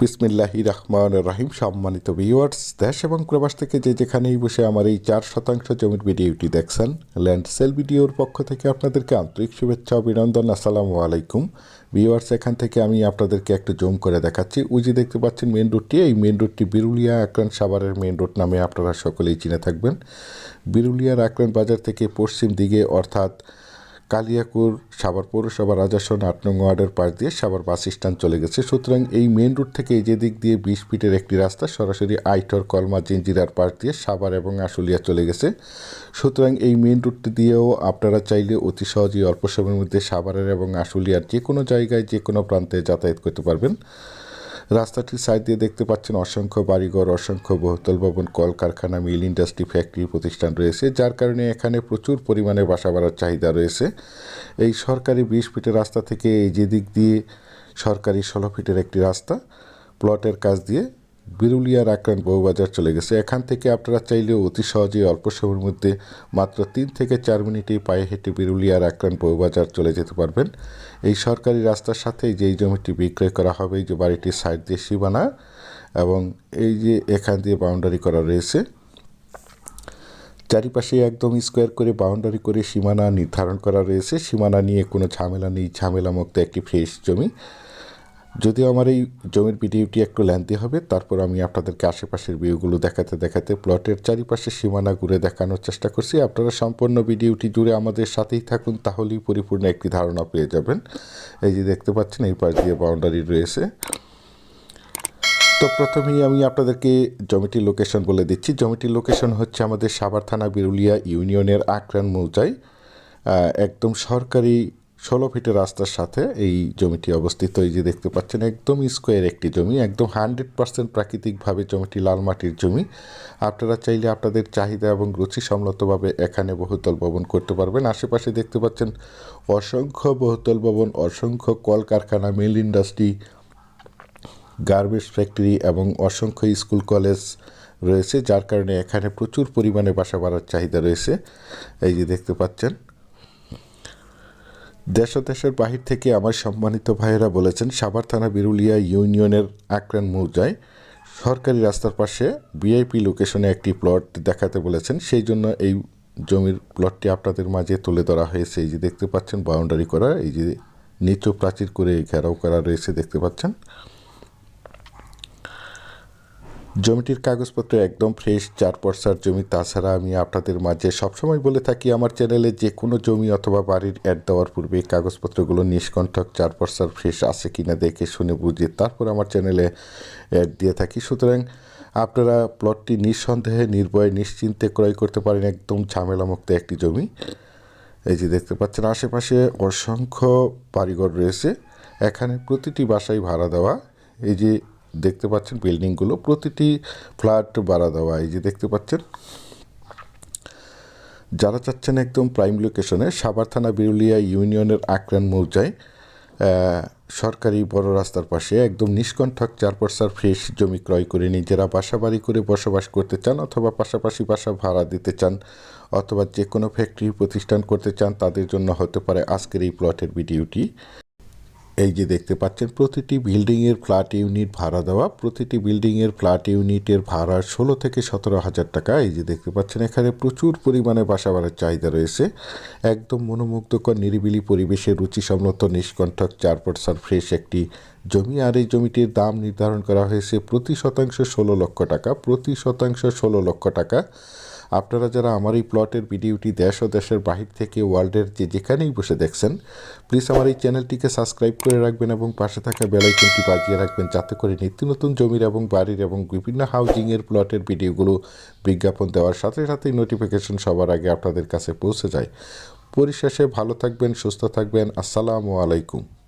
বিসমিল্লাহি রহমান রাহিম, সম্মানিত ভিউয়ার্স দেশ এবং প্রবাস থেকে যে যেখানেই বসে আমার এই চার শতাংশ জমির ভিডিওটি দেখছেন ল্যান্ড সেল ভিডিওর পক্ষ থেকে আপনাদেরকে আন্তরিক শুভেচ্ছা, অভিনন্দন, আসসালামু আলাইকুম। ভিউয়ার্স এখান থেকে আমি আপনাদেরকে একটু জুম করে দেখাচ্ছি। যে দেখতে পাচ্ছেন মেন রোডটি এই মেন রোডটি বিরুলিয়া আক্রান সাভারের মেন রোড নামে আপনারা সকলেই চিনে থাকবেন। বিরুলিয়ার আক্রান বাজার থেকে পশ্চিম দিকে, অর্থাৎ কালিয়াকুর সাভার পৌরসভা রাজাসন আট নং ওয়ার্ডের পাশ দিয়ে সাভার বাস স্ট্যান্ড চলে গেছে। সুতরাং এই মেন রুট থেকে এই যে দিক দিয়ে বিশ ফিটের একটি রাস্তা, সরাসরি আইটর, কলমা, জিঞ্জিরার পাশ দিয়ে সাভার এবং আশুলিয়া চলে গেছে। সুতরাং এই মেন রুটটি দিয়েও আপনারা চাইলে অতি সহজেই অল্প সময়ের মধ্যে সাভারের এবং আশুলিয়ার যে কোনো জায়গায়, যে কোনো প্রান্তে যাতায়াত করতে পারবেন। রাস্তাটির সাইড দিয়ে দেখতে পাচ্ছেন অসংখ্য বাড়িঘর, অসংখ্য বহুতল ভবন, কলকারখানা, মিল ইন্ডাস্ট্রি, ফ্যাক্টরি প্রতিষ্ঠান রয়েছে, যার কারণে এখানে প্রচুর পরিমাণে বাসা বাড়ার চাহিদা রয়েছে। এই সরকারি বিশ ফিটের রাস্তা থেকে এই যে দিক দিয়ে সরকারি ষোলো ফিটের একটি রাস্তা, প্লটের কাজ দিয়ে বিরুলিয়ার আক্রান্ত বউবাজার চলে গেছে। এখান থেকে আপনারা চাইলে অতি সহজেই অল্প সময়ের মধ্যে মাত্র তিন থেকে চার মিনিটে পায়ে হেঁটে বিরুলিয়ার আক্রান্ত বউবাজার চলে যেতে পারবেন। এই সরকারি রাস্তার সাথে যেই জমিটি বিক্রয় করা হবে, এই যে বাড়িটির সাইড দিয়ে সীমানা এবং এই যে এখান দিয়ে বাউন্ডারি করা রয়েছে, চারিপাশে একদম স্কোয়ার করে বাউন্ডারি করে সীমানা নির্ধারণ করা রয়েছে। সীমানা নিয়ে কোনো ঝামেলা নেই ঝামেলা মুক্ত একটি ফ্রেশ জমি। যদিও আমার এই জমির ভিডিওটি একটু ল্যান্দি হবে, তারপর আমি আপনাদেরকে আশেপাশের ভিউগুলো দেখাতে দেখাতে প্লটের চারিপাশে সীমানা ঘুরে দেখানোর চেষ্টা করছি। আপনারা সম্পূর্ণ ভিডিওটি জুড়ে আমাদের সাথেই থাকুন, তাহলেই পরিপূর্ণ একটি ধারণা পেয়ে যাবেন। এই যে দেখতে পাচ্ছেন, এই পাশ দিয়ে বাউন্ডারি রয়েছে। তো প্রথমেই আমি আপনাদেরকে জমিটির লোকেশন বলে দিচ্ছি। জমিটির লোকেশন হচ্ছে আমাদের সাভার থানা, বিরুলিয়া ইউনিয়নের আক্রান মৌজায়। একদম সরকারি ষোলো ফিটের রাস্তার সাথে এই জমিটি অবস্থিত। এই যে দেখতে পাচ্ছেন, একদম স্কোয়ার একটি জমি, একদম হান্ড্রেড পার্সেন্ট প্রাকৃতিকভাবে জমিটি লাল মাটির জমি। আপনারা চাইলে আপনাদের চাহিদা এবং রুচি সম্মতভাবে এখানে বহুতল ভবন করতে পারবেন। আশেপাশে দেখতে পাচ্ছেন, অসংখ্য বহুতল ভবন, অসংখ্য কলকারখানা, মিল ইন্ডাস্ট্রি, গার্বেজ ফ্যাক্টরি এবং অসংখ্য স্কুল, কলেজ রয়েছে, যার কারণে এখানে প্রচুর পরিমাণে বাসা বাড়ার চাহিদা রয়েছে। এই যে দেখতে পাচ্ছেন দেশ দেশের বাহির থেকে আমার সম্মানিত ভাইয়েরা বলেছেন, সাভার থানা বিরুলিয়া ইউনিয়নের আক্রান মৌজায় সরকারি রাস্তার পাশে ভিআইপি লোকেশনে একটি প্লট দেখাতে বলেছেন। সেই জন্য এই জমির প্লটটি আপনাদের মাঝে তুলে ধরা হয়েছে। এই যে দেখতে পাচ্ছেন, বাউন্ডারি করা, এই যে নিচু প্রাচীর করে ঘেরাও করা রয়েছে, দেখতে পাচ্ছেন। জমিটির কাগজপত্র একদম ফ্রেশ চার পর্সার জমি। তাছাড়া আমি আপনাদের মাঝে সবসময় বলে থাকি, আমার চ্যানেলে যে কোনো জমি অথবা বাড়ির অ্যাড দেওয়ার পূর্বে কাগজপত্রগুলো নিষ্কণ্ঠক চার পর্সার ফ্রেশ আছে কিনা দেখে শুনে বুঝে তারপর আমার চ্যানেলে অ্যাড দিয়ে থাকি। সুতরাং আপনারা প্লটটি নিঃসন্দেহে, নির্ভয়ে, নিশ্চিন্তে ক্রয় করতে পারেন একদম ঝামেলামুক্ত একটি জমি। এই যে দেখতে পাচ্ছেন, আশেপাশে অসংখ্য বাড়িঘর রয়েছে। এখানে প্রতিটি বাসায় ভাড়া দেওয়া। এই যে দেখতে পাচ্ছেন বিল্ডিংগুলো। প্রতিটি ফ্ল্যাট বাড়া দেওয়া, এই যে দেখতে পাচ্ছেন। যারা চাচ্ছেন একদম প্রাইম লোকেশনে, সাভার থানা বিরুলিয়া ইউনিয়নের আক্রান মৌজায় সরকারি বড় রাস্তার পাশে একদম নিষ্কণ্ঠক চার পয়সার ফ্রেশ জমি ক্রয় করে নিজেরা বাসা বাড়ি করে বসবাস করতে চান অথবা পাশাপাশি বাসা ভাড়া দিতে চান অথবা যে কোনো ফ্যাক্টরি প্রতিষ্ঠান করতে চান, তাদের জন্য হতে পারে আজকের এই প্লটের ভিডিওটি। এই যে দেখতে পাচ্ছেন, প্রতিটি বিল্ডিংয়ের ফ্ল্যাট ইউনিট ভাড়া দেওয়া, প্রতিটি বিল্ডিংয়ের ফ্ল্যাট ইউনিটের ভাড়া ষোলো থেকে সতেরো হাজার টাকা। এই যে দেখতে পাচ্ছেন, এখানে প্রচুর পরিমাণে বাসা বাড়ার চাহিদা রয়েছে। একদম মনোমুগ্ধকর, নিরিবিলি পরিবেশে রুচিসম্মত, নিষ্কণ্ঠক চার পার্সার ফ্রেশ একটি জমি। আর এই জমিটির দাম নির্ধারণ করা হয়েছে প্রতি শতাংশ ষোলো লক্ষ টাকা, প্রতি শতাংশ ষোলো লক্ষ টাকা। আপনারা যারা আমার এই প্লটের ভিডিওটি দেশ ও দেশের বাহির থেকে ওয়ার্ল্ডের যে যেখানেই বসে দেখছেন প্লিজ আমার এই চ্যানেলটিকে সাবস্ক্রাইব করে রাখবেন এবং পাশে থাকা বেলাইকনটি বাজিয়ে রাখবেন যাতে করে নিত্য নতুন জমির এবং বাড়ির এবং বিভিন্ন হাউজিংয়ের প্লটের ভিডিওগুলো বিজ্ঞাপন দেওয়ার সাথে সাথেই নোটিফিকেশন সবার আগে আপনাদের কাছে পৌঁছে যায়। পরিশেষে ভালো থাকবেন, সুস্থ থাকবেন। আসসালামু আলাইকুম।